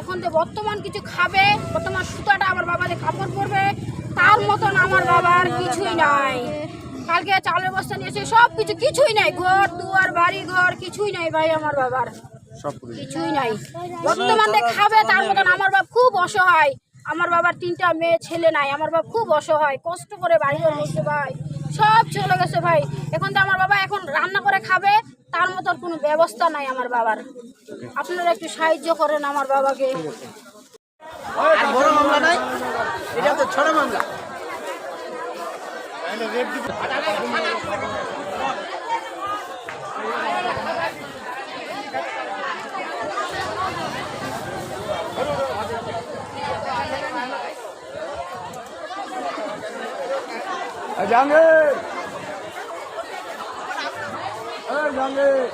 এখন যে বর্তমান কিছু খাবে বর্তমান সুতাটা আমার বাবা যে কাপড় পরবে তার মতন আমার বাবার কিছুই নাই। কালকে চালের বস্তা নিয়েছে সব কিছু কিছুই নাই ঘর দুয়ার বাড়ি ঘর কিছুই নাই ভাই আমার বাবার। কিছুই নাই। বর্তমানে খাবে তার মতন আমার বাপ খুব অসহায়। আমার বাবার তিনটা মেয়ে ছেলে নাই আমার বাপ খুব অসহায় কষ্ট করে বাড়ি ঘর বসে ভাই। সব চলে গেছে ভাই। এখন তো আমার বাবা এখন রান্না করে খাবে, তার মতন কোনো ব্যবস্থা নাই আমার বাবার। আপনারা একটু সাহায্য করেন আমার বাবাকে আর বড় মামলা নাই এটা তো ছোট মামলা জাহাঙ্গীর! জাহাঙ্গীর!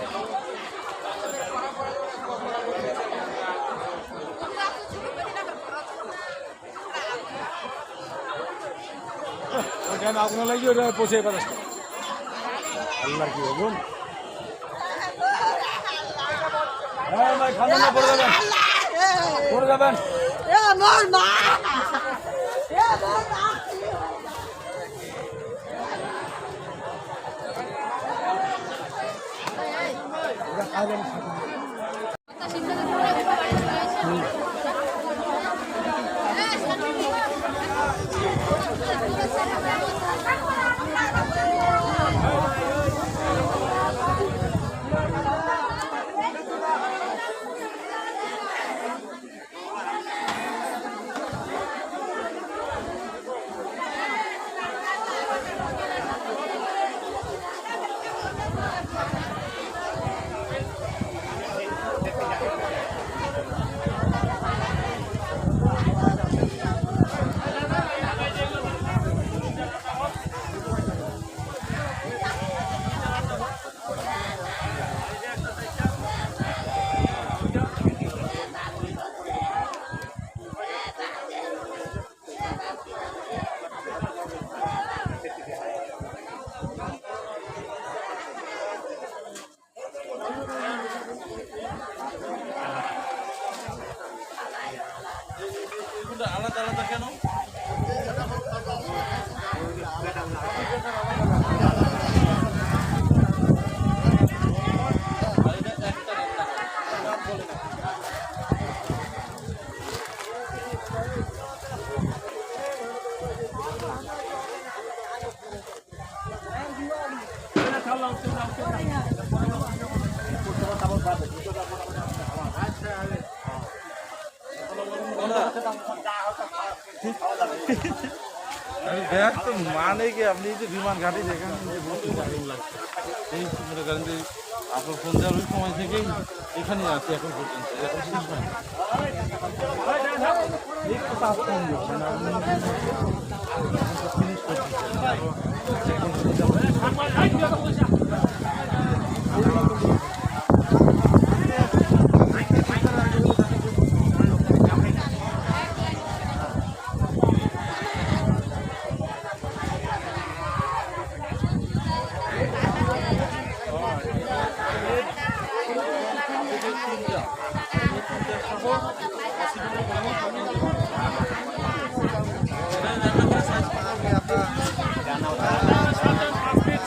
ওইটা না আগুন লাগিয়ে ওটা পৌঁছে পারে আল্লাহ কি বলুন হ্যাঁ ভাই খাবেন না পড়ে যাবেন। পড়ে যাবেন। 啊，对 আলাদা আলাদা কেন আচ্ছা, Thank you. আমি ব্যাগ তো মানে কি, আপনি যে বিমান ঘাটে দেখেন যে লাগছে। এই মনে করেন যে আপনার ফোন দেওয়ার ওই সময় থেকেই এখানে আছি, এখন পর্যন্ত। এখন শেষ হয় না। একটু তাপ কম দিচ্ছে না, আপনি এখন তো finish করতেছেন। এখন তো আট ফিট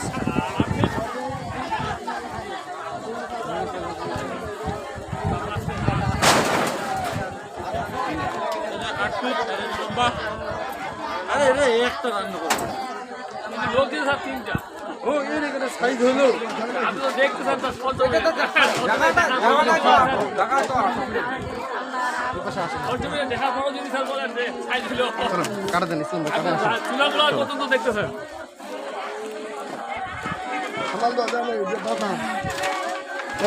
আর আরে এটা একটা রান্না করব লোক দিয়ে স্যার তিনটা। ও এর এখানে সাইজ হলো। আপনি তো দেখতে স্যার তার ফটো অল্টিমেট দেখার যদি স্যার বলেন যে সাইজ ছিল কাটা দেন চুলাগুলো আর দেখতে স্যার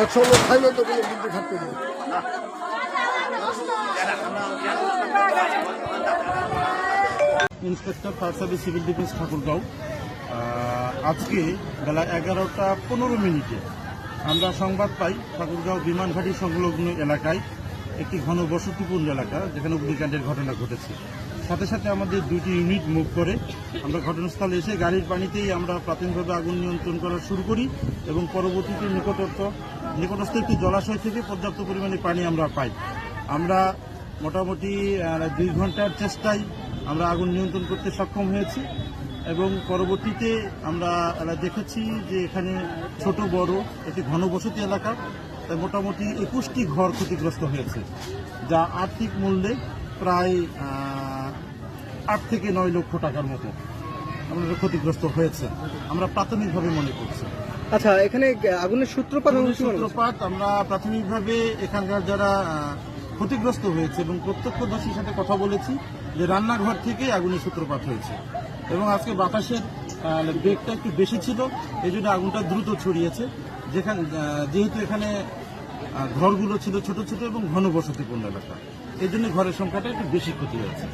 একশো লোক খাইলে তো কোনো বুদ্ধি খাটতে দিবে inspector fire service civil defence Thakurgaon. আজকে বেলা এগারোটা পনেরো মিনিটে আমরা সংবাদ পাই ঠাকুরগাঁও বিমানঘাটি সংলগ্ন এলাকায় একটি ঘনবসতিপূর্ণ এলাকা যেখানে অগ্নিকাণ্ডের ঘটনা ঘটেছে। সাথে সাথে আমাদের দুটি ইউনিট মুভ করে আমরা ঘটনাস্থলে এসে গাড়ির পানিতেই আমরা প্রাথমিকভাবে আগুন নিয়ন্ত্রণ করা শুরু করি এবং পরবর্তীতে নিকটস্থ নিকটস্থ একটি জলাশয় থেকে পর্যাপ্ত পরিমাণে পানি আমরা পাই। আমরা মোটামুটি দুই ঘণ্টার চেষ্টায় আমরা আগুন নিয়ন্ত্রণ করতে সক্ষম হয়েছি এবং পরবর্তীতে আমরা দেখেছি যে এখানে ছোট বড় একটি ঘনবসতি এলাকা তাই মোটামুটি একুশটি ঘর ক্ষতিগ্রস্ত হয়েছে যা আর্থিক মূল্যে প্রায় আট থেকে নয় লক্ষ টাকার মতো আমাদের ক্ষতিগ্রস্ত হয়েছে। আমরা প্রাথমিকভাবে মনে করছি। আচ্ছা এখানে আগুনের সূত্রপাত সূত্রপাত আমরা প্রাথমিকভাবে এখানকার যারা ক্ষতিগ্রস্ত হয়েছে এবং প্রত্যক্ষদর্শীর সাথে কথা বলেছি যে রান্নাঘর থেকে আগুনের সূত্রপাত হয়েছে। এবং আজকে বাতাসের বেগটা একটু বেশি ছিল, এই জন্য আগুনটা দ্রুত ছড়িয়েছে। যেখানে যেহেতু এখানে ঘরগুলো ছিল ছোট ছোট এবং ঘনবসতিপূর্ণ এলাকা। এই জন্য ঘরের সংখ্যাটা একটু বেশি ক্ষতি হয়েছে।